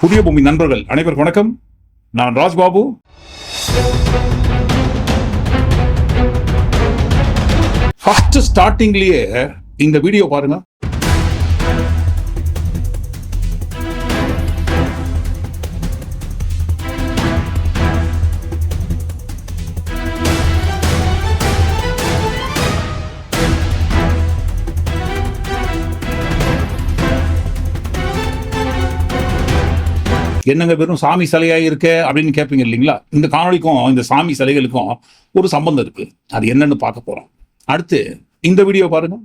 புதிய பூமி நண்பர்கள் அனைவருக்கும் வணக்கம். நான் ராஜ்பாபு. ஃபர்ஸ்ட் ஸ்டார்டிங்லயே இந்த வீடியோ பாருங்க. என்னங்க வெறும் சாமி சிலையாக இருக்க அப்படின்னு கேட்பீங்க இல்லைங்களா? இந்த காணொலிக்கும் இந்த சாமி சிலைகளுக்கும் ஒரு சம்பந்தம் இருக்கு. அது என்னன்னு பார்க்க போறோம். அடுத்து இந்த வீடியோ பாருங்க.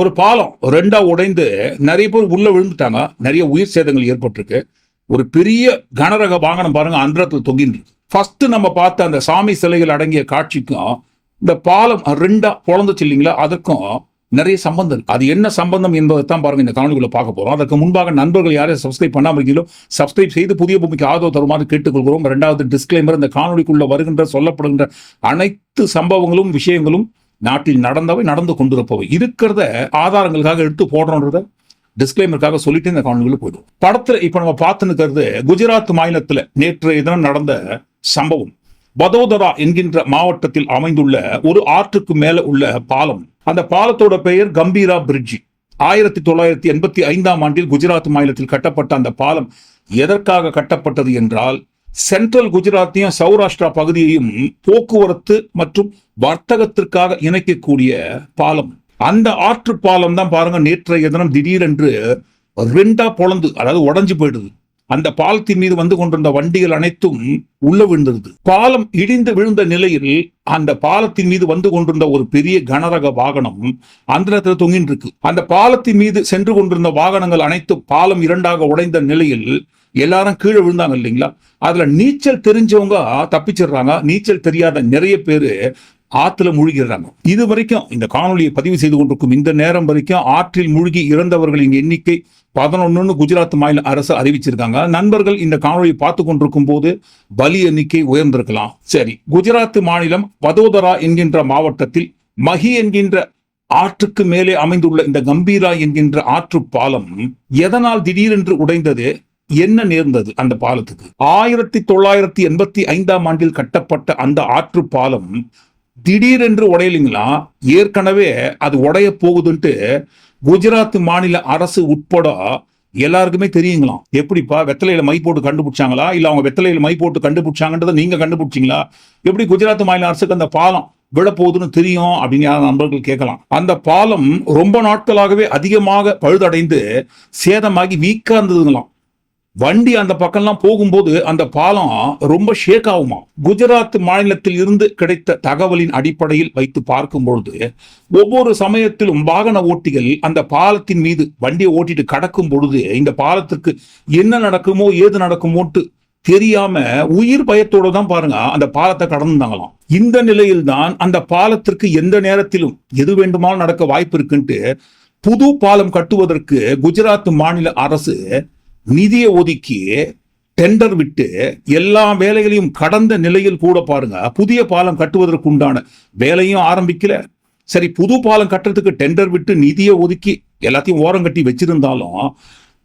ஒரு பாலம் ரெண்டா உடைந்து நிறைய பேர் உள்ள விழுந்துட்டாங்க. நிறைய உயிர் சேதங்கள் ஏற்பட்டிருக்கு. ஒரு பெரிய கனரக வாகனம் பாருங்க அன்றத்தில் தொங்கின்றது. ஃபர்ஸ்ட் நம்ம பார்த்த அந்த சாமி சிலைகள் அடங்கிய காட்சிக்கும் இந்த பாலம் ரெண்டா பொழந்துச்சு இல்லைங்களா? அதற்கும் நிறைய சம்பந்தம் இருக்கு. அது என்ன சம்பந்தம் என்பதை தான் பாருங்க இந்த காணொலிகளை பார்க்க போறோம். அதற்கு முன்பாக நண்பர்கள் யாரையும் சப்ஸ்கிரைப் பண்ணாம இருக்கீங்களோ சப்ஸ்கிரைப் செய்து புதிய பூமிக்கு ஆதரவு தருமாறு கேட்டுக்கொள்கிறோம். ரெண்டாவது டிஸ்கிளைமர் இந்த காணொலிக்குள்ள வருகின்ற சொல்லப்படுகின்ற அனைத்து சம்பவங்களும் விஷயங்களும் நாட்டில் நடந்தவை நடந்து கொண்டிருப்பவை. இருக்கிறத ஆதாரங்களுக்காக எடுத்து போடுறோன்றத டிஸ்க்ளைமருக்காக சொல்லிட்டு இந்த காணொலிக்குள்ள போயிடும். படத்துல இப்ப நம்ம பார்த்துன்னு குஜராத் மாநிலத்துல நேற்று தினம் நடந்த சம்பவம். வதோதரா என்கின்ற மாவட்டத்தில் அமைந்துள்ள ஒரு ஆற்றுக்கு மேல உள்ள பாலம். அந்த பாலத்தோட பெயர் கம்பீரா பிரிட்ஜி. ஆயிரத்தி தொள்ளாயிரத்தி எண்பத்தி ஐந்தாம் ஆண்டில் குஜராத் மாநிலத்தில் கட்டப்பட்ட அந்த பாலம் எதற்காக கட்டப்பட்டது என்றால் சென்ட்ரல் குஜராத்தையும் சௌராஷ்டிரா பகுதியையும் போக்குவரத்து மற்றும் வர்த்தகத்திற்காக இணைக்கக்கூடிய பாலம். அந்த ஆற்று பாலம் தான் பாருங்க நேற்றைய தினம் திடீரென்று ரெண்டா பொழந்து அதாவது உடஞ்சு போயிடுது. அந்த பாலத்தின் மீது வந்து கொண்டிருந்த வண்டிகள் அனைத்தும் உள்ள விழுந்தது. பாலம் இடிந்து விழுந்த நிலையில் அந்த பாலத்தின் மீது வந்து கொண்டிருந்த ஒரு பெரிய கனரக வாகனம் அந்த நேரத்தில் தொங்கின்னு இருக்கு அந்த பாலத்தின் மீது சென்று கொண்டிருந்த வாகனங்கள் அனைத்தும் பாலம் இரண்டாக உடைந்த நிலையில் எல்லாரும் கீழே விழுந்தாங்க இல்லைங்களா? அதுல நீச்சல் தெரிஞ்சவங்க தப்பிச்சிடுறாங்க. நீச்சல் தெரியாத நிறைய பேரு ஆற்றுல மூழ்கிறாங்க இது வரைக்கும் இந்த காணொலியை பதிவு செய்து கொண்டிருக்கும் இந்த நேரம் வரைக்கும் ஆற்றில் மூழ்கி இறந்தவர்களின் எண்ணிக்கை பதினொன்னு குஜராத் மாநில அரசு அறிவிச்சிருக்காங்க. நண்பர்கள் இந்த காணொலியை பார்த்து கொண்டிருக்கும் போது பலி எண்ணிக்கை உயர்ந்திருக்கலாம். சரி குஜராத் மாநிலம் வதோதரா என்கின்ற மாவட்டத்தில் மஹி என்கின்ற ஆற்றுக்கு மேலே அமைந்துள்ள இந்த கம்பீரா என்கின்ற ஆற்று பாலம் எதனால் திடீரென்று உடைந்தது? என்ன நேர்ந்தது அந்த பாலத்துக்கு? ஆயிரத்தி தொள்ளாயிரத்தி எண்பத்தி ஐந்தாம் ஆண்டில் கட்டப்பட்ட அந்த ஆற்று பாலம் திடீரென்று உடையலைங்களா? ஏற்கனவே அது உடைய போகுதுன்ட்டு குஜராத் மாநில அரசு உட்பட எல்லாருக்குமே தெரியுங்களாம். எப்படிப்பா வெத்தலையில மை போட்டு கண்டுபிடிச்சாங்களா? இல்ல அவங்க வெத்தலையில மை போட்டு கண்டுபிடிச்சாங்கன்றதை நீங்க கண்டுபிடிச்சிங்களா? எப்படி குஜராத் மாநில அரசுக்கு அந்த பாலம் விழப்போகுதுன்னு தெரியும் அப்படின்னு யாரும் நண்பர்கள் கேட்கலாம். அந்த பாலம் ரொம்ப நாட்களாகவே அதிகமாக பழுதடைந்து சேதமாகி வீக்கா இருந்ததுங்களாம். வண்டி அந்த பக்கம்லாம் போகும்போது அந்த பாலம் ரொம்ப ஷேக் ஆகுமா? குஜராத் மாநிலத்தில் இருந்து கிடைத்த தகவலின் அடிப்படையில் வைத்து பார்க்கும் பொழுது ஒவ்வொரு சமயத்திலும் வாகன ஓட்டிகள் அந்த பாலத்தின் மீது வண்டியை ஓட்டிட்டு கடக்கும் பொழுது இந்த பாலத்திற்கு என்ன நடக்குமோ ஏது நடக்குமோட்டு தெரியாம உயிர் பயத்தோட தான் பாருங்க அந்த பாலத்தை கடந்தாங்களாம் இந்த நிலையில் தான் அந்த பாலத்திற்கு எந்த நேரத்திலும் எது வேண்டுமானாலும் நடக்க வாய்ப்பு இருக்குன்ட்டு புது பாலம் கட்டுவதற்கு குஜராத் மாநில அரசு நிதியை ஒதுக்கி டெண்டர் விட்டு எல்லா வேலைகளையும் கடந்த நிலையில் கூட பாருங்க புதிய பாலம் கட்டுவதற்கு உண்டான வேலையும் ஆரம்பிக்கல. சரி புது பாலம் கட்டுறதுக்கு டெண்டர் விட்டு நிதியை ஒதுக்கி எல்லாத்தையும் ஓரம் கட்டி வச்சிருந்தாலும்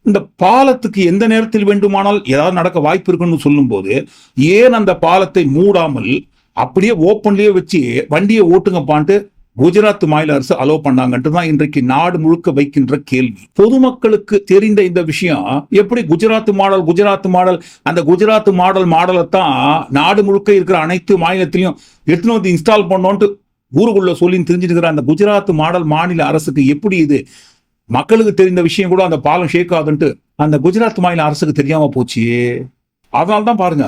இந்த பாலத்துக்கு எந்த நேரத்தில் வேண்டுமானால் ஏதாவது நடக்க வாய்ப்பு இருக்குன்னு சொல்லும்போது ஏன் அந்த பாலத்தை மூடாமல் அப்படியே ஓப்பன்லயே வச்சு வண்டியை ஓட்டுங்கப்பான்ட்டு குஜராத் மாநில அரசு அலோவ் பண்ணாங்கன்ட்டு தான் இன்றைக்கு நாடு முழுக்க வைக்கின்ற கேள்வி. பொதுமக்களுக்கு தெரிந்த இந்த விஷயம் எப்படி குஜராத் மாடல் குஜராத் மாடல் அந்த குஜராத் மாடல் மாடலை தான் நாடு முழுக்க இருக்கிற அனைத்து மாநிலத்திலையும் எடுத்துன்னு வந்து இன்ஸ்டால் பண்ணோன்ட்டு ஊருக்குள்ள சொல்லி தெரிஞ்சுட்டு இருக்கிற அந்த குஜராத் மாடல் மாநில அரசுக்கு எப்படி இது? மக்களுக்கு தெரிந்த விஷயம் கூட அந்த பாலம் ஷேக் ஆகுதுன்ட்டு அந்த குஜராத் மாநில அரசுக்கு தெரியாம போச்சு. அதனால தான் பாருங்க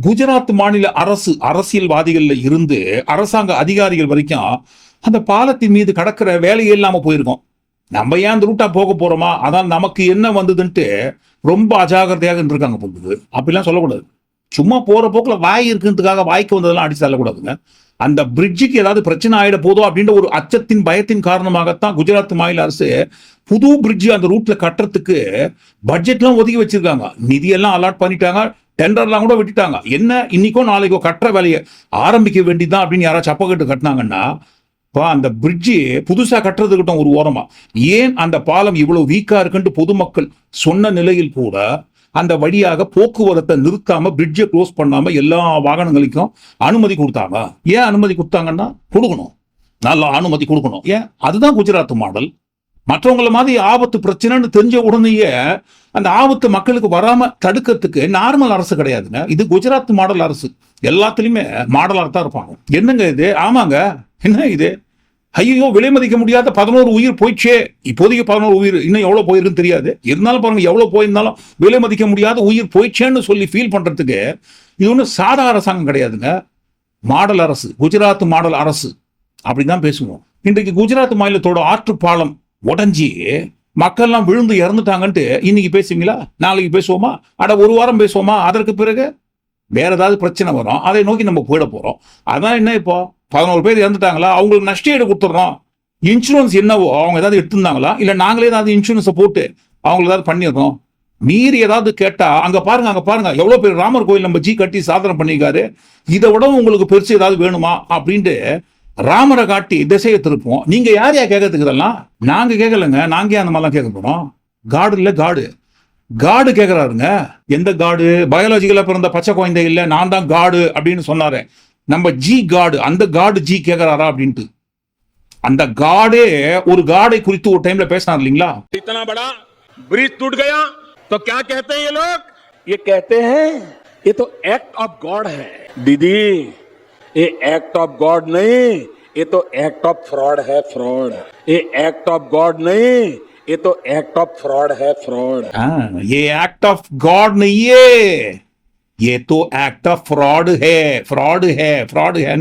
குஜராத் மாநில அரசு அரசியல்வாதிகள்ல இருந்து அரசாங்க அதிகாரிகள் வரைக்கும் அந்த பாலத்தின் மீது கடக்கிற வேலையே இல்லாம போயிருக்கோம். நம்ம ஏன் அந்த ரூட்டா போக போறோமா? அதான் நமக்கு என்ன வந்ததுன்ட்டு ரொம்ப அஜாகிரதையாக இருக்காங்க பொழுது அப்படிலாம் சொல்லக்கூடாது. சும்மா போற போக்குல வாய் இருக்குன்றதுக்காக வாய்க்கு வந்ததெல்லாம் அடிச்சு தள்ளக்கூடாதுங்க. அந்த பிரிட்ஜுக்கு ஏதாவது பிரச்சனை ஆயிட போதோ அப்படின்ற ஒரு அச்சத்தின் பயத்தின் காரணமாகத்தான் குஜராத் மாநில அரசு புது பிரிட்ஜ் அந்த ரூட்ல கட்டுறதுக்கு பட்ஜெட்லாம் ஒதுக்கி வச்சிருக்காங்க. நிதியெல்லாம் அலாட் பண்ணிட்டாங்க. டெண்டர்லாம் கூட விட்டுட்டாங்க. என்ன? இன்னைக்கோ நாளைக்கோ கட்டுற வேலையை ஆரம்பிக்க வேண்டியதுதான் அப்படின்னு யாராச்சும் அப்பக்கட்டு கட்டினாங்கன்னா இப்போ அந்த பிரிட்ஜு புதுசா கட்டுறதுக்கிட்ட ஒரு ஓரமா. ஏன் அந்த பாலம் இவ்வளோ வீக்காக இருக்குன்ட்டு பொதுமக்கள் சொன்ன நிலையில் கூட அந்த வழியாக போக்குவரத்தை நிறுத்தாமல் பிரிட்ஜை க்ளோஸ் பண்ணாம எல்லா வாகனங்களுக்கும் அனுமதி கொடுத்தாங்க. ஏன் அனுமதி கொடுத்தாங்கன்னா கொடுக்கணும். நல்லா அனுமதி கொடுக்கணும். ஏன்? அதுதான் குஜராத் மாடல் மற்றவங்கள மாதிரி ஆபத்து பிரச்சனைன்னு தெரிஞ்ச உடனேயே அந்த ஆபத்து மக்களுக்கு வராம தடுக்கிறதுக்கு நார்மல் அரசு கிடையாதுங்க. இது குஜராத் மாடல் அரசு. எல்லாத்துலயுமே மாடலாக தான் இருப்பாங்க. என்னங்க இது? ஆமாங்க. என்ன இது? ஐயோ விலை மதிக்க முடியாத பதினோரு உயிர் போயிடுச்சே. இப்போதைக்கு பதினோரு உயிர் இன்னும் எவ்வளோ போயிருக்குன்னு தெரியாது. இருந்தாலும் பாருங்க எவ்வளோ போயிருந்தாலும் விலை மதிக்க முடியாத உயிர் போயிடுச்சேன்னு சொல்லி ஃபீல் பண்றதுக்கு இது ஒன்றும் சாதா அரசாங்கம் கிடையாதுங்க. மாடல் அரசு குஜராத் மாடல் அரசு. அப்படி தான் பேசுவோம். இன்றைக்கு குஜராத் மாநிலத்தோட ஆற்று பாலம் உடஞ்சி மக்கள்லாம் விழுந்து இறந்துட்டாங்கன்ட்டு இன்னைக்கு பேசுவீங்களா? நாளைக்கு பேசுவோமா? அட ஒரு வாரம் பேசுவோமா? அதற்கு பிறகு வேற ஏதாவது பிரச்சனை வரும். அதை நோக்கி நம்ம போயிட போறோம். அதான் என்ன இப்போ? பதினோரு பேர் இறந்துட்டாங்களா? அவங்களுக்கு நஷ்டஈடு கொடுத்துட்றோம். இன்சூரன்ஸ் என்னவோ? அவங்க ஏதாவது எடுத்திருந்தாங்களா? இல்லை நாங்களே ஏதாவது இன்சூரன்ஸை போட்டு அவங்களை ஏதாவது பண்ணிடுறோம்? மீறி ஏதாவது கேட்டா அங்க பாருங்க அங்க பாருங்க. எவ்வளவு பேர் ராமர் கோயில் நம்ம ஜி கட்டி சாதனை பண்ணியிருக்காரு. இதை விட உங்களுக்கு பெருசு ஏதாவது வேணுமா? அப்படின்ட்டு ராமரை காட்டி திசையை திருப்போம் நீங்க யார் யா கேட்கறதுக்கு இதெல்லாம் நாங்க கேட்கலங்க நாங்க ஏன் அந்த மாதிரிலாம் கேட்க போறோம் காடு இல்ல காடு காடு கேட்கிறாருங்க எந்த காடு பயாலஜிக்கலா பிறந்த பச்சை குழந்தை இல்ல நான் தான் காடு அப்படின்னு சொன்னாரு நம்ம ஜி காடு அந்த காடு ஜி கேட்கிறாரா அப்படின்ட்டு அந்த காடே ஒரு காடை குறித்து ஒரு டைம்ல பேசினார் இல்லைங்களா इतना बड़ा ब्रिज टूट गया तो क्या कहते हैं ये लोग ये कहते हैं ये तो एक्ट ऑफ गॉड है दीदी ये एक्ट ऑफ गॉड नहीं ये तो एक्ट ऑफ फ्रॉड है फ्रॉड ये एक्ट ऑफ गॉड नहीं ये तो एक्ट ऑफ फ्रॉड है फ्रॉड ஆ, ये एक्ट ऑफ गॉड नहीं है ये तो एक्ट ऑफ फ्रॉड है फ्रॉड है फ्रॉड है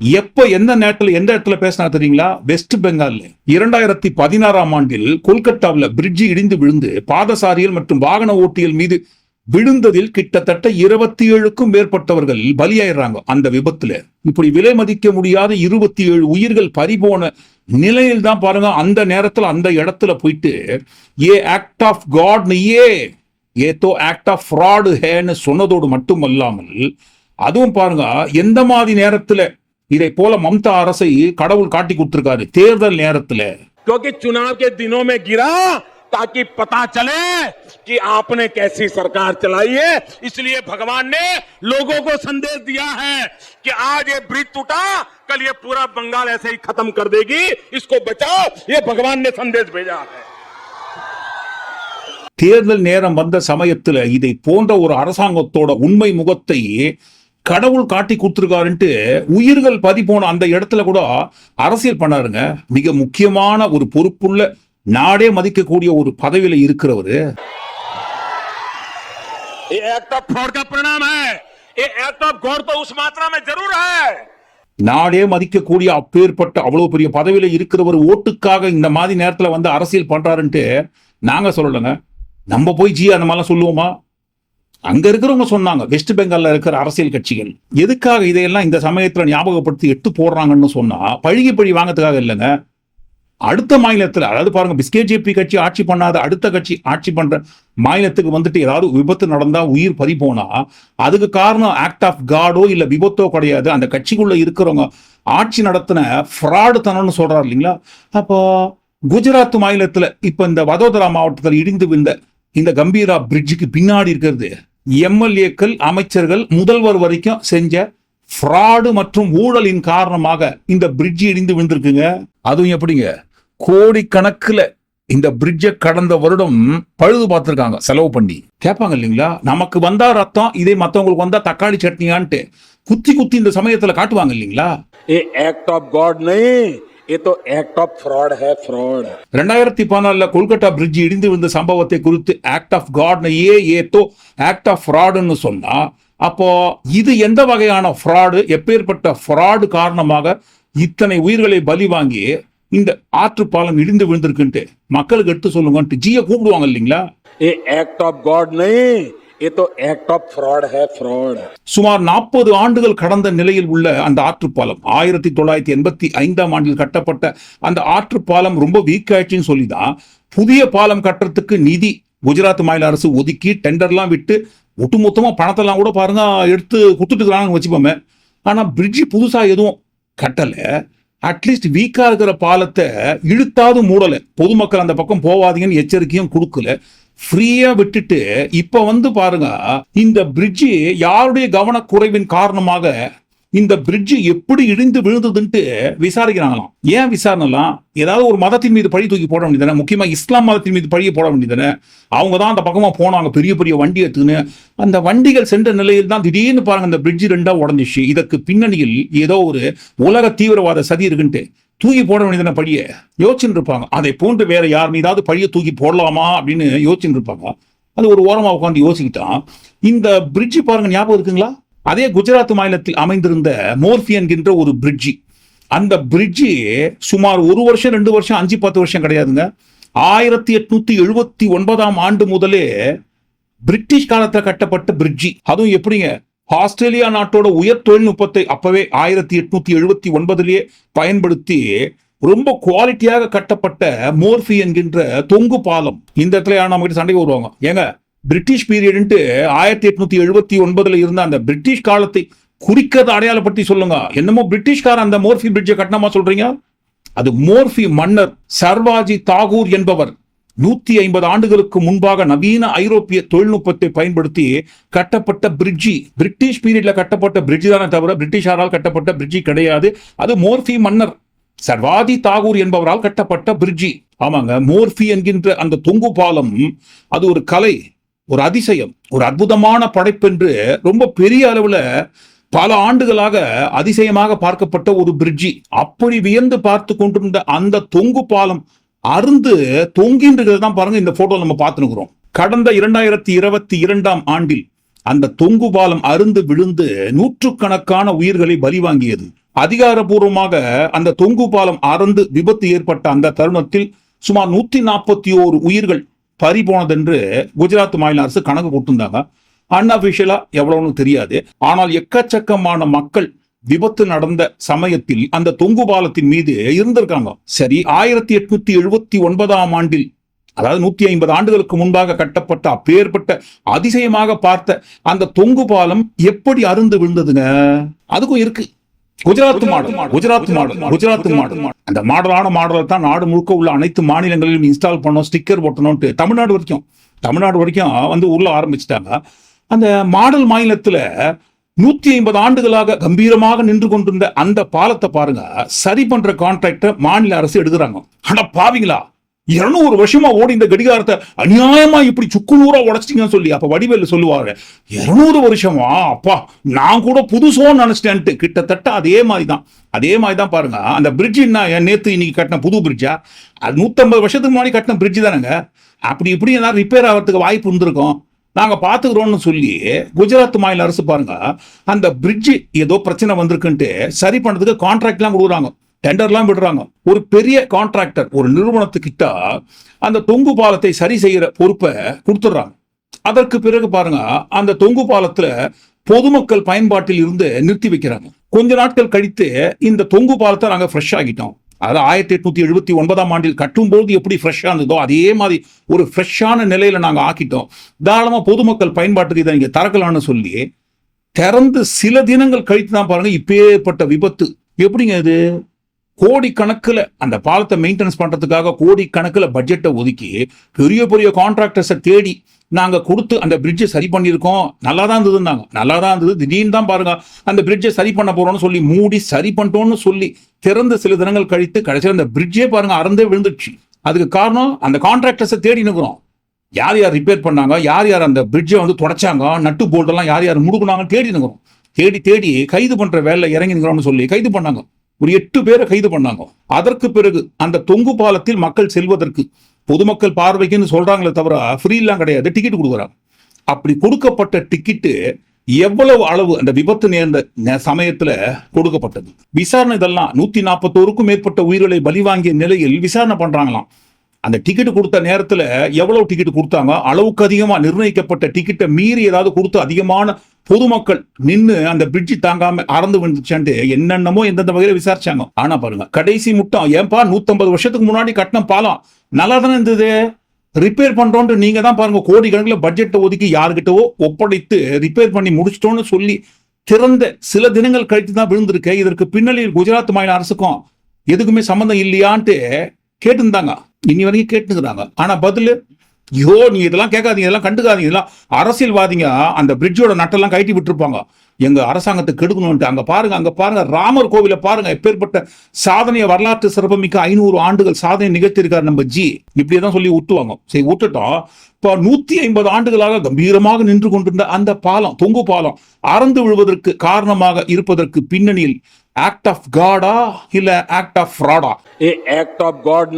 எப்ப எந்த நேரத்துல எந்த இடத்துல பேசினா தெரியுங்களா வெஸ்ட் பெங்கால்ல இரண்டாயிரத்தி பதினாறாம் ஆண்டில் கொல்கத்தாவில் பிரிட்ஜ் இடிந்து விழுந்து பாதசாரிகள் மற்றும் வாகன ஓட்டிகள் மீது விழுந்ததில் கிட்டத்தட்ட இருபத்தி ஏழுக்கும் மேற்பட்டவர்கள் பலியாயிடுறாங்க அந்த விபத்துல. இப்படி விலை மதிக்க முடியாத இருபத்தி ஏழு உயிர்கள் பறிபோன நிலையில் தான் பாருங்க அந்த நேரத்தில் அந்த இடத்துல போயிட்டு a act of god a ஏதோ ஆக்ட் ஆஃப் ஃப்ராடு ஹேன்னு சொன்னதோடு மட்டுமல்லாமல் அதுவும் பாருங்க எந்த மாதிரி நேரத்துல இதை போல மம்தா அரசை கடவுள் காட்டி கொடுத்திருக்காரு தேர்தல் நேரத்துல. क्योंकि चुनाव के दिनों में गिरा ताकि पता चले कि आपने कैसी सरकार चलाई है इसलिए भगवान ने लोगों को संदेश दिया है कि आज ये ब्रिज टूटा कल ये पूरा बंगाल ऐसे ही खत्म कर देगी इसको बचाओ ये भगवान ने संदेश भेजा है தேர்தல் நேரம் வந்த சமயத்துல இதை போன்ற ஒரு அரசாங்கத்தோட உண்மை முகத்தை கடவுள் காட்டி கொடுத்துருக்காருன்ட்டு உயிர்கள் பதி போன அந்த இடத்துல கூட அரசியல் பண்ணாருங்க மிக முக்கியமான ஒரு பொறுப்புள்ள நாடே மதிக்கக்கூடிய ஒரு பதவியில இருக்கிறவர். நாடே மதிக்கக்கூடிய அப்பேற்பட்ட அவ்வளவு பெரிய பதவியில இருக்கிறவர் ஓட்டுக்காக இந்த மாதிரி நேரத்துல வந்து அரசியல் பண்றாருன்ட்டு நாங்க சொல்லலைங்க. நம்ம போய் ஜி அந்த மாதிரிலாம் சொல்லுவோமா? அங்க இருக்கிறவங்க சொன்னாங்க வெஸ்ட் பெங்கால்ல இருக்கிற அரசியல் கட்சிகள். எதுக்காக இதையெல்லாம் இந்த சமயத்துல ஞாபகப்படுத்தி எட்டு போடுறாங்கன்னு சொன்னா பழுகி பழி வாங்கத்துக்காக இல்லைங்க. அடுத்த மாநிலத்தில் அதாவது பாருங்க பிஸ்கேஜேபி கட்சி ஆட்சி பண்ணாத அடுத்த கட்சி ஆட்சி பண்ற மாநிலத்துக்கு வந்துட்டு ஏதாவது விபத்து நடந்தா உயிர் பறி போனா அதுக்கு காரணம் ஆக்ட் ஆஃப் காடோ இல்ல விபத்தோ கிடையாது. அந்த கட்சிக்குள்ள இருக்கிறவங்க ஆட்சி நடத்தின ஃப்ராடு தனம்னு சொல்றாரு இல்லைங்களா? அப்போ குஜராத் மாநிலத்துல இப்ப இந்த வதோதரா மாவட்டத்தில் இடிந்து விழுந்த இந்த கம்பீரா பிரிட்ஜுக்கு பின்னாடி இருக்கிறது எம்எல்ஏக்கள் அமைச்சர்கள் முதல்வர் வரைக்கும் செஞ்ச ஃப்ராடு மற்றும் ஊழலின் காரணமாக இந்த பிரிட்ஜ் இடிந்து விழுந்திருக்குங்க. அதுவும் எப்படிங்க? கோடிக்கணக்கில் இந்த பிரிட்ஜை கடந்த வருடம் பழுது பார்த்துருக்காங்க. செலவு பண்ணி. கேட்பாங்க இல்லைங்களா? நமக்கு வந்தா ரத்தம் இதே மற்றவங்களுக்கு வந்தா தக்காளி சட்னியான்ட்டு குத்தி குத்தி இந்த சமயத்துல காட்டுவாங்க இல்லைங்களா? ஏ ஆக்ட் ஆஃப் காட் நை. ரெண்டாயிரத்தி பதினாலுல கொல்கட்டா பிரிட்ஜ் இடிந்து விழுந்த சம்பவத்தை குறித்து ஆக்ட் ஆஃப் காட் ஏ ஏத்தோ ஆக்ட் ஆஃப் ஃப்ராடுன்னு சொன்னா அப்போ இது எந்த வகையான ஃப்ராடு எப்பேற்பட்ட ஃப்ராடு காரணமாக இத்தனை உயிர்களை பலி வாங்கி இந்த ஆற்று பாலம் இடிந்து விழுந்திருக்குன்ட்டு மக்களுக்கு எடுத்து சொல்லுங்கன்ட்டு ஜிய கூப்பிடுவாங்க இல்லைங்களா? ஏ ஆக்ட் ஆஃப் காட் நை சுமார் நாற்பது ஆண்டுகள் கடந்த நிலையில் உள்ள அந்த ஆற்று பாலம் ஆயிரத்தி தொள்ளாயிரத்தி எண்பத்தி ஐந்தாம் ஆண்டில் கட்டப்பட்ட அந்த ஆற்று பாலம் ரொம்ப வீக் ஆயிடுச்சுன்னு சொல்லிதான் புதிய பாலம் கட்டுறதுக்கு நிதி குஜராத் மாநில அரசு ஒதுக்கி டெண்டர்லாம் விட்டு ஒட்டுமொத்தமாக பணத்தெல்லாம் கூட பாருங்க எடுத்து கொடுத்துட்டு வச்சுப்போமே ஆனால் பிரிட்ஜி புதுசாக எதுவும் கட்டலை. அட்லீஸ்ட் வீக்கா இருக்கிற பாலத்தை இழுத்தாவது மூடல. பொதுமக்கள் அந்த பக்கம் போவாதீங்கன்னு எச்சரிக்கையும் கொடுக்கல. ஃப்ரீயா விட்டுட்டு இப்ப வந்து பாருங்க இந்த பிரிட்ஜ் யாருடைய கவனக்குறைவின் காரணமாக இந்த பிரிட்ஜ் எப்படி இடிந்து விழுந்ததுன்ட்டு விசாரிக்கிறாங்களாம். ஏன் விசாரணைலாம்? ஏதாவது ஒரு மதத்தின் மீது பழி தூக்கி போட வேண்டியதானே முக்கியமாக இஸ்லாம் மதத்தின் மீது பழியை போட வேண்டியதானே அவங்க தான் அந்த பக்கமாக போனாங்க பெரிய பெரிய வண்டி எடுத்துன்னு அந்த வண்டிகள் சென்ற நிலையில் தான் திடீர்னு பாருங்க அந்த பிரிட்ஜ் ரெண்டா உடஞ்சிச்சு. இதற்கு பின்னணியில் ஏதோ ஒரு உலக தீவிரவாத சதி இருக்குன்ட்டு. தூக்கி போட வேண்டியதான பழியை? யோசிச்சுட்டு இருப்பாங்க அதை போன்று வேற யார் மீதாவது பழியை தூக்கி போடலாமா அப்படின்னு யோசிச்சுட்டு இருப்பாங்க அது ஒரு ஓரமாக உட்காந்து யோசிக்கிட்டான். இந்த பிரிட்ஜ் பாருங்க ஞாபகம் இருக்குங்களா? அதே குஜராத் மாநிலத்தில் அமைந்திருந்த மோர்ஃபி என்கின்ற ஒரு பிரிட்ஜி. அந்த பிரிட்ஜி சுமார் ஒரு வருஷம் ரெண்டு வருஷம் அஞ்சு பத்து வருஷம் கிடையாதுங்க. ஆயிரத்தி எட்நூத்தி எழுபத்தி ஒன்பதாம் ஆண்டு முதலே பிரிட்டிஷ் காலத்தில் கட்டப்பட்ட பிரிட்ஜி. அதுவும் எப்படிங்க? ஆஸ்திரேலியா நாட்டோட உயர் தொழில்நுட்பத்தை அப்பவே ஆயிரத்தி எட்நூத்தி எழுபத்தி ஒன்பதுலேயே பயன்படுத்தி ரொம்ப குவாலிட்டியாக கட்டப்பட்ட மோர்ஃபி என்கின்ற தொங்கு பாலம். இந்த இடத்துல நம்ம கிட்ட சண்டைக்கு வருவாங்க? ஏங்க பிரிட்டிஷ் பீரியட்ன்ட்டு ஆயிரத்தி எட்நூத்தி எழுபத்தி ஒன்பதுல இருந்த அந்த பிரிட்டிஷ் காலத்தை குறிக்கிறத அடையாளப்படுத்தி சொல்லுங்க. என்னமோ பிரிட்டிஷ்கார அந்த மோர்ஃபி பிரிட்ஜை கட்டணமா சொல்றீங்க? அது மோர்ஃபி மன்னர் சர்வாஜி தாகூர் என்பவர் நூத்தி ஐம்பது ஆண்டுகளுக்கு முன்பாக நவீன ஐரோப்பிய தொழில்நுட்பத்தை பயன்படுத்தி கட்டப்பட்ட பிரிட்ஜி. பிரிட்டிஷ் பீரியட்ல கட்டப்பட்ட பிரிட்ஜி தானே தவிர பிரிட்டிஷாரால் கட்டப்பட்ட பிரிட்ஜி கிடையாது. அது மோர்ஃபி மன்னர் சர்வாதி தாகூர் என்பவரால் கட்டப்பட்ட பிரிட்ஜி. ஆமாங்க மோர்ஃபி என்கின்ற அந்த தொங்கு பாலம் அது ஒரு கலை. ஒரு அதிசயம் ஒரு அற்புதமான படைப்பென்று ரொம்ப பெரிய அளவுல பல ஆண்டுகளாக அதிசயமாக பார்க்கப்பட்ட ஒரு பிரிட்ஜி. அப்படி வியந்து பார்த்து கொண்டிருந்த அந்த தொங்கு பாலம் அருந்து தொங்கின்றது தான் பாருங்க இந்த போட்டோ நம்ம பார்த்துனுக்குறோம் கடந்த இரண்டாயிரத்தி இருபத்தி இரண்டாம் ஆண்டில் அந்த தொங்கு பாலம் அருந்து விழுந்து நூற்றுக்கணக்கான உயிர்களை பலி வாங்கியது அந்த தொங்கு பாலம் அறந்து விபத்து ஏற்பட்ட அந்த தருணத்தில் சுமார் நூத்தி நாற்பத்தி ஓரு உயிர்கள் பறி போனதென்று குஜராத் மாநில அரசு கணக்கு கொடுத்திருந்தாங்க அன்அபிஷியலா எவ்வளவுன்னு தெரியாது. ஆனால் எக்கச்சக்கமான மக்கள் விபத்து நடந்த சமயத்தில் அந்த தொங்கு பாலத்தின் மீது இருந்திருக்காங்க. சரி ஆயிரத்தி எட்நூத்தி எழுபத்தி ஒன்பதாம் ஆண்டில் அதாவது நூத்தி ஐம்பது ஆண்டுகளுக்கு முன்பாக கட்டப்பட்ட அப்பேற்பட்ட அதிசயமாக பார்த்த அந்த தொங்கு பாலம் எப்படி அருந்து விழுந்ததுங்க? அதுக்கும் இருக்கு. Gujarat model. Gujarat model. Gujarat model. அந்த மாடலான மாடலை தான் நாடு முழுக்க உள்ள அனைத்து மாநிலங்களிலும் இன்ஸ்டால் பண்ணோம் ஸ்டிக்கர் ஒட்டணும்ட்டு தமிழ்நாடு வரைக்கும். தமிழ்நாடு வரைக்கும் வந்து உள்ள ஆரம்பிச்சிட்டாங்க. அந்த மாடல் மாநிலத்துல நூத்தி ஐம்பது ஆண்டுகளாக கம்பீரமாக நின்று கொண்டிருந்த அந்த பாலத்தை பாருங்க சரி பண்ற கான்ட்ராக்டர் மாநில அரசு எடுக்கிறாங்க. ஆனா பாவிங்களா! இருநூறு வருஷமா ஓடி இந்த கடிகாரத்தை அநியாயமா இப்படி சுக்குநூறா உடச்சிட்டீங்கன்னு சொல்லி அப்ப வடிவேலு சொல்லுவாரு. இருநூறு வருஷமா? அப்பா நான் கூட புதுசோன்னு நினைச்சிட்டேன்ட்டு. கிட்டத்தட்ட அதே மாதிரி தான் அதே மாதிரி தான் பாருங்க. அந்த பிரிட்ஜ் என்ன? நேத்து இன்னைக்கு கட்டின புது பிரிட்ஜா அது நூத்தம்பது வருஷத்துக்கு முன்னாடி கட்டின பிரிட்ஜ் தானேங்க. அப்படி இப்படி ஏதாவது ரிப்பேர் ஆகிறதுக்கு வாய்ப்பு இருந்திருக்கும். நாங்க பாத்துக்கிறோம்னு சொல்லி குஜராத் மாநில அரசு பாருங்க. அந்த பிரிட்ஜ் ஏதோ பிரச்சனை வந்திருக்குன்ட்டு சரி பண்றதுக்கு கான்ட்ராக்ட்லாம் கொடுக்குறாங்க. டெண்டர்லாம் விடுறாங்க. ஒரு பெரிய கான்ட்ராக்டர் ஒரு நிறுவனத்துக்கிட்ட அந்த தொங்கு பாலத்தை சரி செய்கிற பொறுப்பை கொடுத்துட்றாங்க. அதற்கு பிறகு பாருங்க அந்த தொங்கு பாலத்துல பொதுமக்கள் பயன்பாட்டில் இருந்து நிறுத்தி வைக்கிறாங்க. கொஞ்ச நாட்கள் கழித்து இந்த தொங்கு பாலத்தை நாங்கள் ஃப்ரெஷ் ஆகிட்டோம் அதாவது ஆயிரத்தி எட்நூத்தி எழுபத்தி ஒன்பதாம் ஆண்டில் கட்டும்போது எப்படி ஃப்ரெஷ்ஷாக இருந்ததோ அதே மாதிரி ஒரு ஃப்ரெஷ்ஷான நிலையில நாங்கள் ஆக்கிட்டோம். தாராளமாக பொதுமக்கள் பயன்பாட்டுக்கு இதை நீங்கள் திறக்கலாம்னு சொல்லி திறந்து சில தினங்கள் கழித்து தான் பாருங்க இப்பேற்பட்ட விபத்து. எப்படிங்க இது? கோடி அந்த பாலத்தை மெயின்டெனன்ஸ் பண்ணுறதுக்காக கோடி பட்ஜெட்டை ஒதுக்கி பெரிய பெரிய கான்ட்ராக்டர்ஸை தேடி நாங்கள் கொடுத்து அந்த பிரிட்ஜை சரி பண்ணியிருக்கோம். நல்லா தான் இருந்ததுன்னாங்க. நல்லா தான் இருந்தது. திடீர்னு தான் பாருங்க அந்த பிரிட்ஜை சரி பண்ண போகிறோம்னு சொல்லி மூடி சரி பண்ணிட்டோம்னு சொல்லி திறந்து சில தினங்கள் கழித்து கடைசியில் அந்த பிரிட்ஜே பாருங்க அறந்தே விழுந்துடுச்சு. அதுக்கு காரணம் அந்த கான்ட்ராக்டர்ஸை தேடி நிற்கிறோம். யார் யார் ரிப்பேர் பண்ணாங்க? யார் யார் அந்த பிரிட்ஜை வந்து தொடச்சாங்க? நட்டு போல்டெல்லாம் யார் யார் முடுக்குனாங்கன்னு தேடி நிற்கிறோம். தேடி தேடி கைது பண்ணுற வேலை இறங்கி நிற்கிறோம்னு சொல்லி கைது பண்ணாங்க. ஒரு எட்டு பேரை கைது பண்ணாங்க. அதற்கு பிறகு அந்த தொங்கு பாலத்தில் மக்கள் செல்வதற்கு பொதுமக்கள் பார்வைக்குன்னு சொல்றாங்களே தவிர ஃப்ரீலாம் கிடையாது. டிக்கெட் கொடுக்குறாங்க. அப்படி கொடுக்கப்பட்ட டிக்கெட்டு எவ்வளவு அளவு அந்த விபத்து நேர்ந்த சமயத்துல கொடுக்கப்பட்டது. விசாரணை இதெல்லாம் நூத்தி நாற்பத்தோருக்கும் மேற்பட்ட உயிர்களை பலி வாங்கிய நிலையில் விசாரணை பண்றாங்களாம். அந்த டிக்கெட் கொடுத்த நேரத்தில் எவ்வளவு டிக்கெட் கொடுத்தாங்க? அளவுக்கு அதிகமாக நிர்ணயிக்கப்பட்ட டிக்கெட்டை மீறி ஏதாவது கொடுத்து அதிகமான பொதுமக்கள் நின்று அந்த பிரிட்ஜ் தாங்காம அறந்து விழுந்துச்சான்ட்டு என்னென்னமோ எந்தெந்த வகையில விசாரிச்சாங்க. ஆனா பாருங்க கடைசி முட்டம் ஏன்பா நூத்தம்பது வருஷத்துக்கு முன்னாடி கட்டின பாலம்? நல்லா தானே இருந்தது? ரிப்பேர் பண்றோம்னு நீங்க தான் பாருங்க கோடி கணக்கில் பட்ஜெட்டை ஒதுக்கி யாருக்கிட்டவோ ஒப்படைத்து ரிப்பேர் பண்ணி முடிச்சிட்டோம்னு சொல்லி திறந்த சில தினங்கள் கழித்து தான் விழுந்திருக்கு. இதற்கு பின்னணியில் குஜராத் மாநில அரசுக்கும் எதுக்குமே சம்மந்தம் இல்லையான்ட்டு கேட்டுருந்தாங்க. இனி வரைக்கும் கேட்டுக்கிறாங்க. ஆனால் பதில் ஐயோ நீ இதெல்லாம் கேட்காதீங்க இதெல்லாம் கண்டுக்காதீங்க இதெல்லாம் அரசியல்வாதிங்க அந்த பிரிட்ஜோட நட்டெல்லாம் கட்டி விட்டுருப்பாங்க. எங்கள் அரசாங்கத்தை கெடுக்கணும்ட்டு அங்கே பாருங்க அங்கே பாருங்க ராமர் கோவிலை பாருங்க எப்பேற்பட்ட சாதனைய வரலாற்று சிறப்புமிக்க ஐநூறு ஆண்டுகள் சாதனை நிகழ்த்தியிருக்காரு நம்ம ஜி. இப்படியே தான் சொல்லி ஊட்டுவாங்க. சரி ஊட்டட்டும். இப்போ நூற்றி ஐம்பது ஆண்டுகளாக கம்பீரமாக நின்று கொண்டிருந்த அந்த பாலம் தொங்கு பாலம் அறந்து விழுவதற்கு காரணமாக இருப்பதற்கு பின்னணியில் ஆக்ட் ஆஃப் காடா இல்லை ஆக்ட் ஆஃப் ஃப்ராடா ஏ ஆக்ட் ஆஃப் காட்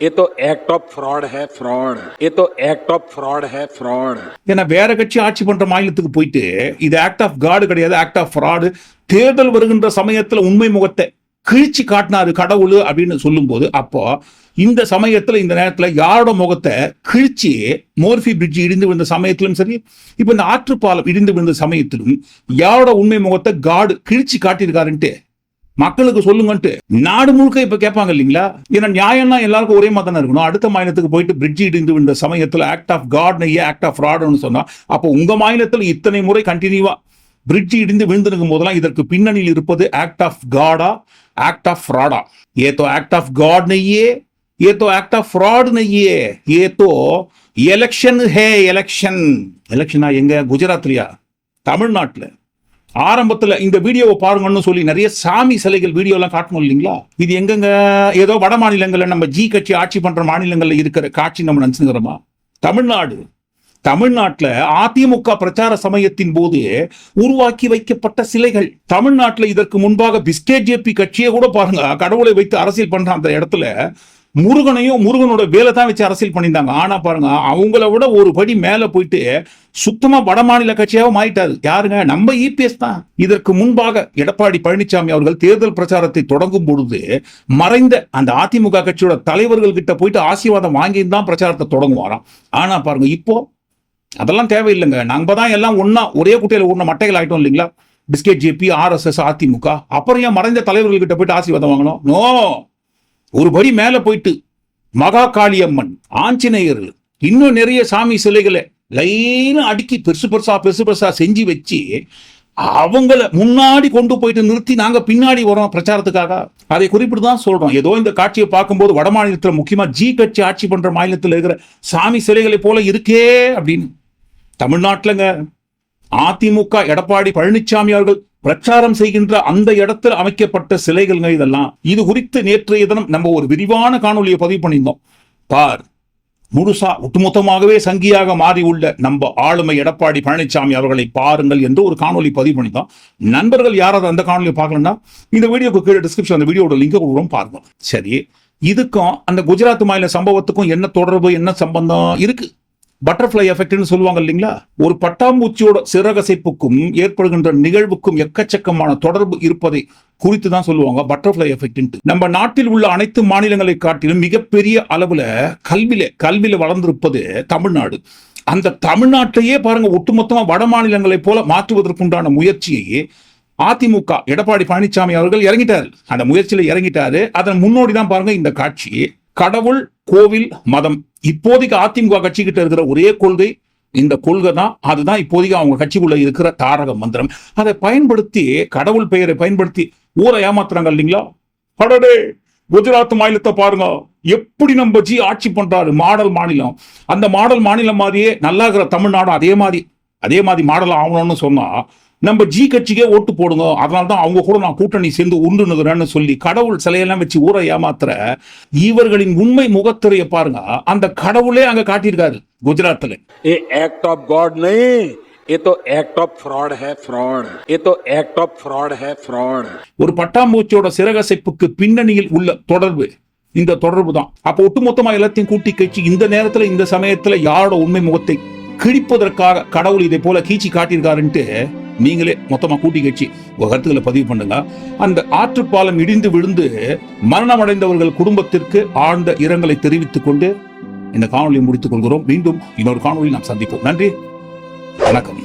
ये तो एक्ट ऑफ फ्रॉड है फ्रॉड ये तो एक्ट ऑफ फ्रॉड है फ्रॉड ஏன்னா வேற கட்சி ஆட்சி பண்ற மாநிலத்துக்கு போயிட்டு இது ஆக்ட் ஆஃப் காடு கிடையாது ஆக்ட் ஆஃப் ஃப்ராடு தேர்தல் வருகின்ற சமயத்துல உண்மை முகத்தை கிழிச்சு காட்டினாரு கடவுள் அப்படின்னு சொல்லும்போது அப்போ இந்த சமயத்துல இந்த நேரத்துல யாரோட முகத்தை கிழிச்சு மோர்ஃபி பிரிட்ஜ் இடிந்து விழுந்த சமயத்திலும் சரி இப்ப இந்த ஆற்றுப்பாலம் இடிந்து விழுந்த சமயத்திலும் யாரோட உண்மை முகத்தை காடு கிழிச்சு காட்டியிருக்காருன்ட்டு மக்களுக்கு சொல்லுங்கன்ட்டு நாடு முழுக்க இப்ப கேட்பாங்க இல்லைங்களா ஏன்னா நியாயம்னா எல்லாருக்கும் ஒரே மாதிரி தானே இருக்கணும் அடுத்த மாநிலத்துக்கு போயிட்டு பிரிட்ஜ் இடிந்து விழுந்த சமயத்துல act of god act of ஃப்ராட்னு சொன்னா அப்போ உங்க மாநிலத்தில் இத்தனை முறை கண்டினியூவா பிரிட்ஜ் இடிந்து விழுந்திருக்கும் போதெல்லாம் இதற்கு பின்னணியில் இருப்பது ஆக்ட் ஆஃப் காடா ஆக்ட் ஆஃப் ஃப்ராடா ये तो एक्ट ऑफ गॉड नहीं है ये तो एक्ट ऑफ फ्रॉड नहीं है ये तो எலெக்ஷன் ஹே எலெக்ஷன் எலெக்ஷனா எங்க குஜராத்லயா தமிழ்நாட்டுல ஆரம்பத்துல இந்த வீடியோவை பாருங்கன்னு சொல்லி நிறைய சாமி சிலைகள் வீடியோ எல்லாம் காட்டணும் இல்லைங்களா? இது எங்கெங்க? ஏதோ வட மாநிலங்களில் நம்ம ஜி கட்சி ஆட்சி பண்ற மாநிலங்களில் இருக்கிற காட்சி நம்ம நினைச்சுக்கிறோமா? தமிழ்நாடு. தமிழ்நாட்டுல அதிமுக பிரச்சார சமயத்தின் போது உருவாக்கி வைக்கப்பட்ட சிலைகள். தமிழ்நாட்டுல இதற்கு முன்பாக பிஸ்கே ஜேபி கட்சியை கூட பாருங்க கடவுளை வைத்து அரசியல் பண்ற அந்த இடத்துல முருகனையும் முருகனோட வேலை தான் வச்சு அரசியல் பண்ணியிருந்தாங்க. ஆனா பாருங்க அவங்கள விட ஒரு படி மேல போயிட்டு சுத்தமா வட மாநில கட்சியாகவும் மாறிட்டாரு. யாருங்க? நம்ம இபிஎஸ் தான். இதற்கு முன்பாக எடப்பாடி பழனிசாமி அவர்கள் தேர்தல் பிரச்சாரத்தை தொடங்கும் பொழுது மறைந்த அந்த அதிமுக கட்சியோட தலைவர்கள் கிட்ட போயிட்டு ஆசீர்வாதம் வாங்கி தான் பிரச்சாரத்தை தொடங்குவாராம். ஆனா பாருங்க இப்போ அதெல்லாம் தேவையில்லைங்க. நாங்க தான் எல்லாம் ஒன்னா ஒரே குட்டையில ஊர்ன மட்டைகள் ஆயிட்டோம் இல்லைங்களா? Biscuit JP RSS AIADMK. அப்புறம் ஏன் மறைந்த தலைவர்கள் கிட்ட போயிட்டு ஆசீர்வாதம் வாங்கணும் நோ! ஒரு படி மேல போயிட்டு மகா காளியம்மன் ஆஞ்சநேயர் இன்னும் நிறைய சாமி சிலைகளை லைனா அடுக்கி பெருசு பெருசா பெருசு பெருசா செஞ்சு வச்சு அவங்கள முன்னாடி கொண்டு போயிட்டு நிறுத்தி நாங்க பின்னாடி வரோம் பிரச்சாரத்துக்காக. அதை குறிப்பிட்டு தான் சொல்றோம். ஏதோ இந்த காட்சியை பார்க்கும்போது வட மாநிலத்தில் முக்கியமா ஜி கட்சி ஆட்சி பண்ற மாநிலத்தில் இருக்கிற சாமி சிலைகளை போல இருக்கே அப்படின்னு. தமிழ்நாட்டுலங்க அதிமுக எடப்பாடி பழனிசாமி அவர்கள் பிரச்சாரம் செய்கின்ற அந்த இடத்தில் அமைக்கப்பட்ட சிலைகள் இதெல்லாம். இது குறித்து நேற்றைய தினம் நம்ம ஒரு விரிவான காணொலியை பதிவு பண்ணியிருந்தோம். பார் முழுசா ஒட்டுமொத்தமாகவே சங்கியாக மாறி உள்ள நம்ம ஆளுமை எடப்பாடி பழனிசாமி அவர்களை பாருங்கள் என்று ஒரு காணொலி பதிவு பண்ணியிருந்தோம். நண்பர்கள் யாராவது அந்த காணொலியை பார்க்கலன்னா இந்த வீடியோக்கு கீழே டிஸ்கிரிப்ஷன் அந்த வீடியோட லிங்கை கொடுக்குறோம் பாருங்க சரி இதுக்கும் அந்த குஜராத் மாநில சம்பவத்துக்கும் என்ன தொடர்பு என்ன சம்பந்தம் இருக்கு? பட்டர்ஃப்ளை எஃபெக்ட்னு சொல்லுவாங்க இல்லைங்களா? ஒரு பட்டாம்பூச்சியோட சிறகசைப்புக்கும் ஏற்படுகின்ற நிகழ்வுக்கும் எக்கச்சக்கமான தொடர்பு இருப்பதை குறித்து தான் சொல்லுவாங்க பட்டர்ஃப்ளை எஃபெக்ட் நம்ம நாட்டில் உள்ள அனைத்து மாநிலங்களை காட்டிலும் மிகப்பெரிய அளவுல கல்வியில கல்வியில வளர்ந்திருப்பது தமிழ்நாடு. அந்த தமிழ்நாட்டையே பாருங்க ஒட்டுமொத்தமா வட மாநிலங்களைப் போல மாற்றுவதற்குண்டான முயற்சியை அதிமுக எடப்பாடி பழனிசாமி அவர்கள் இறங்கிட்டார். அந்த முயற்சியில இறங்கிட்டாரு. அதன் முன்னோடி தான் பாருங்க இந்த காட்சி. கடவுள் கோவில் மதம். இப்போதைக்கு அதிமுக கட்சி கிட்ட இருக்கிற ஒரே கொள்கை இந்த கொள்கை தான் அதுதான் இப்போதைக்கு அவங்க கட்சிக்குள்ள இருக்கிற தாரக மந்திரம். அதை பயன்படுத்தி கடவுள் பெயரை பயன்படுத்தி ஊரை ஏமாத்துறாங்க இல்லைங்களா? அடடே குஜராத் மாநிலத்தை பாருங்க. எப்படி நம்ம ஜி ஆட்சி பண்றாரு? மாடல் மாநிலம். அந்த மாடல் மாநிலம் மாதிரியே நல்லா இருக்கிற தமிழ்நாடும் அதே மாதிரி அதே மாதிரி மாடல் ஆகணும்னு சொன்னா நம்ம ஜி கட்சிக்கே ஓட்டு போடுங்க அதனால தான் அவங்க கூட நான் கூட்டணி சேர்ந்து உண்டுனுகிறேன்னு சொல்லி கடவுள் சிலையெல்லாம் வச்சு ஊரை ஏமாத்துற இவர்களின் உண்மை முகத்திரையை பாருங்க அந்த கடவுளே அங்க காட்டியிருக்காரு குஜராத்ல ये एक्ट ऑफ गॉड नहीं ये तो एक्ट ऑफ फ्रॉड है फ्रॉड ये तो एक्ट ऑफ फ्रॉड है फ्रॉड ஒரு பட்டாம்பூச்சியோட சிறகசைப்புக்கு பின்னணியில் உள்ள தொடர்பு இந்த தொடர்பு தான் அப்போ ஒட்டுமொத்தமா எல்லாத்தையும் கூட்டி கழிச்சு இந்த நேரத்துல இந்த சமயத்துல யாரோட உண்மை முகத்தை கிழிப்பதற்காக கடவுள் இதை போல கீச்சி காட்டியிருக்காருன்ட்டு நீங்களே மொத்தமா கூட்டி கட்சி உங்க கருத்துக்களை பதிவு பண்ணுங்க. அந்த ஆற்றுப்பாலம் இடிந்து விழுந்து மரணமடைந்தவர்கள் குடும்பத்திற்கு ஆழ்ந்த இரங்கலை தெரிவித்துக் கொண்டு இந்த காணொலியை முடித்துக் கொள்கிறோம். மீண்டும் இன்னொரு காணொலியில் நாம் சந்திப்போம். நன்றி. வணக்கம்.